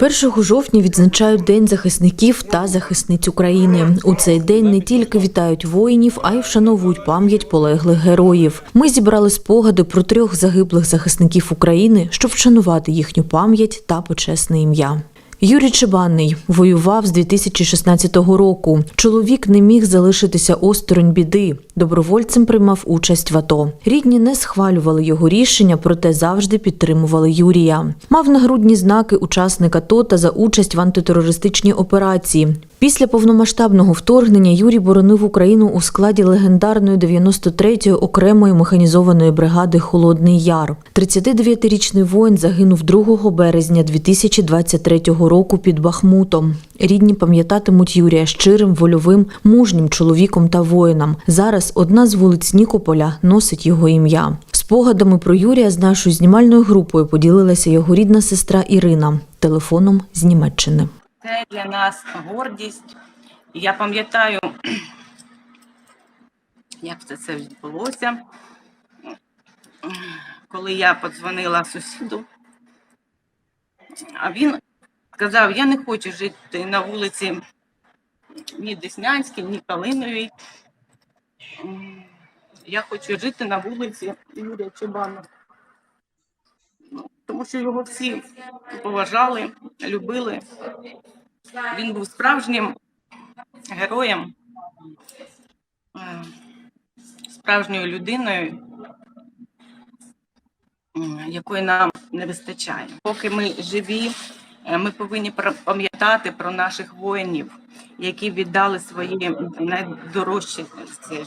1 жовтня відзначають День захисників та захисниць України. У цей день не тільки вітають воїнів, а й вшановують пам'ять полеглих героїв. Ми зібрали спогади про трьох загиблих захисників України, щоб вшанувати їхню пам'ять та почесне ім'я. Юрій Чебанний воював з 2016 року. Чоловік не міг залишитися осторонь біди. Добровольцем приймав участь в АТО. Рідні не схвалювали його рішення, проте завжди підтримували Юрія. Мав нагрудні знаки учасника АТО та за участь в антитерористичній операції. Після повномасштабного вторгнення Юрій боронив Україну у складі легендарної 93-ї окремої механізованої бригади Холодний Яр. 39-річний воїн загинув 2 березня 2023 року під Бахмутом. Рідні пам'ятатимуть Юрія щирим, вольовим, мужнім чоловіком та воїном. Зараз одна з вулиць Нікополя носить його ім'я. Спогадами про Юрія з нашою знімальною групою поділилася його рідна сестра Ірина телефоном з Німеччини. Це для нас гордість. Я пам'ятаю, як це все відбулося. Коли я подзвонила сусіду, а він сказав: я не хочу жити на вулиці ні Деснянській, ні Калиновій. Я хочу жити на вулиці Юрія Чебана. Тому що його всі поважали, любили. Він був справжнім героєм, е, справжньою людиною, якої нам не вистачає. Поки ми живі, е, ми повинні пам'ятати про наших воїнів, які віддали своє найдорожче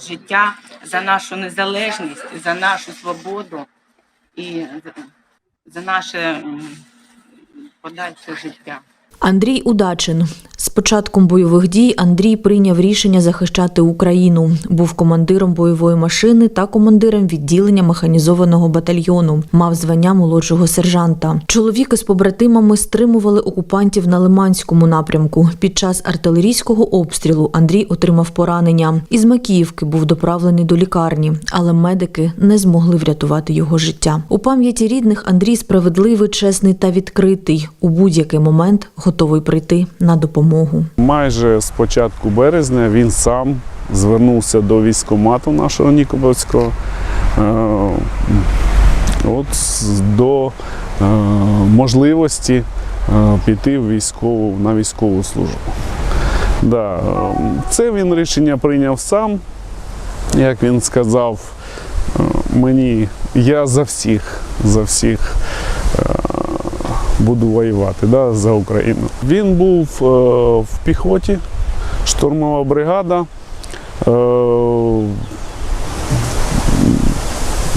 життя за нашу незалежність, за нашу свободу і за- наше подальше життя. Андрій Удачин. З початком бойових дій Андрій прийняв рішення захищати Україну. Був командиром бойової машини та командиром відділення механізованого батальйону. Мав звання молодшого сержанта. Чоловіки з побратимами стримували окупантів на Лиманському напрямку. Під час артилерійського обстрілу Андрій отримав поранення. Із Макіївки був доправлений до лікарні, але медики не змогли врятувати його життя. У пам'яті рідних Андрій справедливий, чесний та відкритий. У будь-який момент прийти на допомогу. Майже з початку березня він сам звернувся до військкомату нашого Нікопольського е, от, до е, можливості е, піти в військову, на військову службу. Да, це він рішення прийняв сам. Як він сказав мені, я за всіх, за всіх буду воювати да, за Україну. Він був е, в піхоті, штурмова бригада. Е,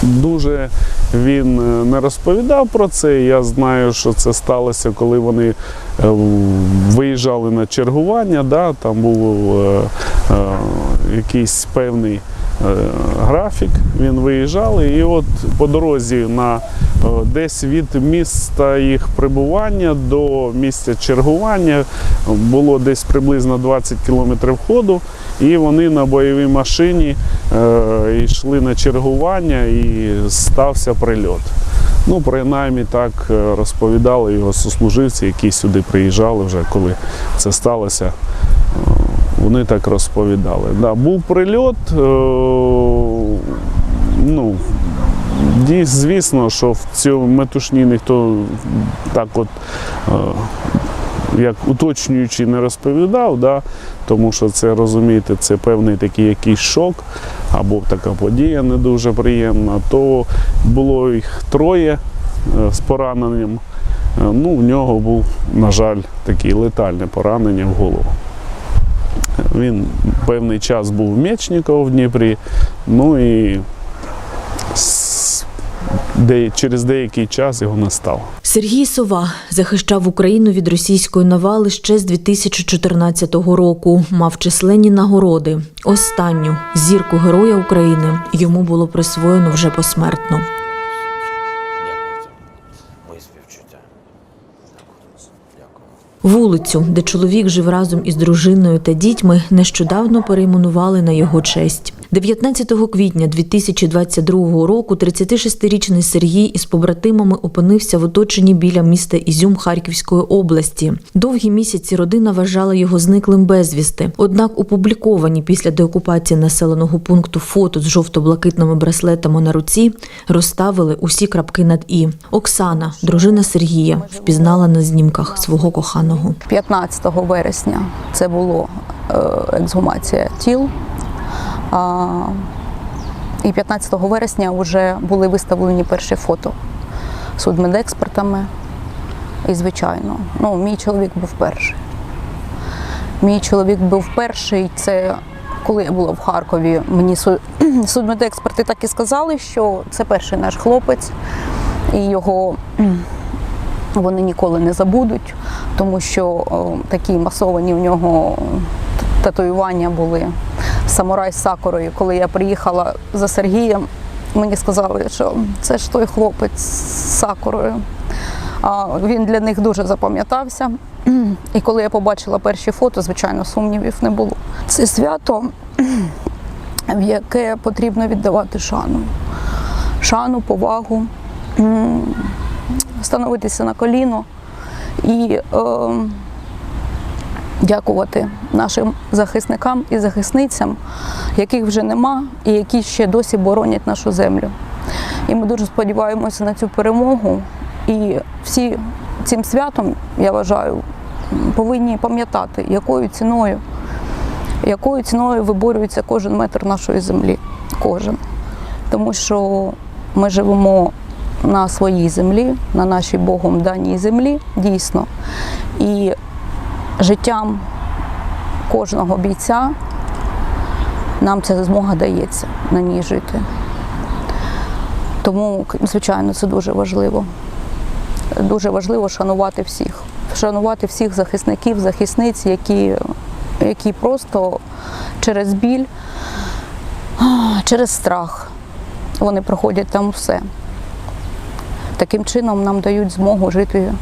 дуже він е, не розповідав про це. Я знаю, що це сталося, коли вони е, виїжджали на чергування. Да, там був е, е, якийсь певний графік. Він виїжджали, і от по дорозі на е, десь від міста їх прибування до місця чергування було десь приблизно 20 кілометрів ходу, і вони на бойовій машині е, йшли на чергування і стався прильот. Ну, принаймні так е, розповідали його сослуживці, які сюди приїжджали вже, коли це сталося. Вони так розповідали. Да, був прильот. е, Ну, звісно, що в цьому метушні ніхто так от, е, як уточнюючи, не розповідав, да, тому що це розумієте, це певний такий якийсь шок або така подія не дуже приємна. То було їх троє е, з пораненням. Ну, в нього був, на жаль, таке летальне поранення в голову. Він певний час був в Мечникова в Дніпрі, ну і де, через деякий час його не стало. Сергій Сова захищав Україну від російської навали ще з 2014 року. Мав численні нагороди. Останню зірку Героя України йому було присвоєно вже посмертно. Вулицю, де чоловік жив разом із дружиною та дітьми, нещодавно перейменували на його честь. 19 квітня 2022 року 36-річний Сергій із побратимами опинився в оточенні біля міста Ізюм Харківської області. Довгі місяці родина вважала його зниклим безвісти. Однак опубліковані після деокупації населеного пункту фото з жовто-блакитними браслетами на руці розставили усі крапки над і. Оксана, дружина Сергія, впізнала на знімках свого коханого. 15 вересня це було е, ексгумація тіл. І 15 вересня вже були виставлені перші фото судмедекспертами. І, звичайно, ну, мій чоловік був перший. Мій чоловік був перший. Це коли я була в Харкові, мені судмедексперти так і сказали, що це перший наш хлопець, і його вони ніколи не забудуть, тому що о, такі масовані в нього татуювання були самурай з сакурою. Коли я приїхала за Сергієм, мені сказали, що це ж той хлопець з сакурою. А він для них дуже запам'ятався. І коли я побачила перші фото, звичайно, сумнівів не було. Це свято, в яке потрібно віддавати шану. Шану, повагу, становитися на коліно і е, дякувати нашим захисникам і захисницям, яких вже нема, і які ще досі боронять нашу землю. І ми дуже сподіваємося на цю перемогу. І всі цим святом, я вважаю, повинні пам'ятати, якою ціною, якою ціною виборюється кожен метр нашої землі. Кожен. Тому що ми живемо на своїй землі, на нашій Богом даній землі, дійсно. І життям кожного бійця нам ця змога дається на ній жити. Тому, звичайно, це дуже важливо. Дуже важливо шанувати всіх, шанувати всіх захисників, захисниць, які, які просто через біль, через страх вони проходять там все. Таким чином нам дають змогу жити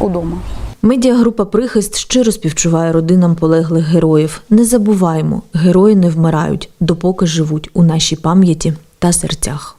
удома. Медіагрупа Прихист щиро співчуває родинам полеглих героїв. Не забуваймо, герої не вмирають, допоки живуть у нашій пам'яті та серцях.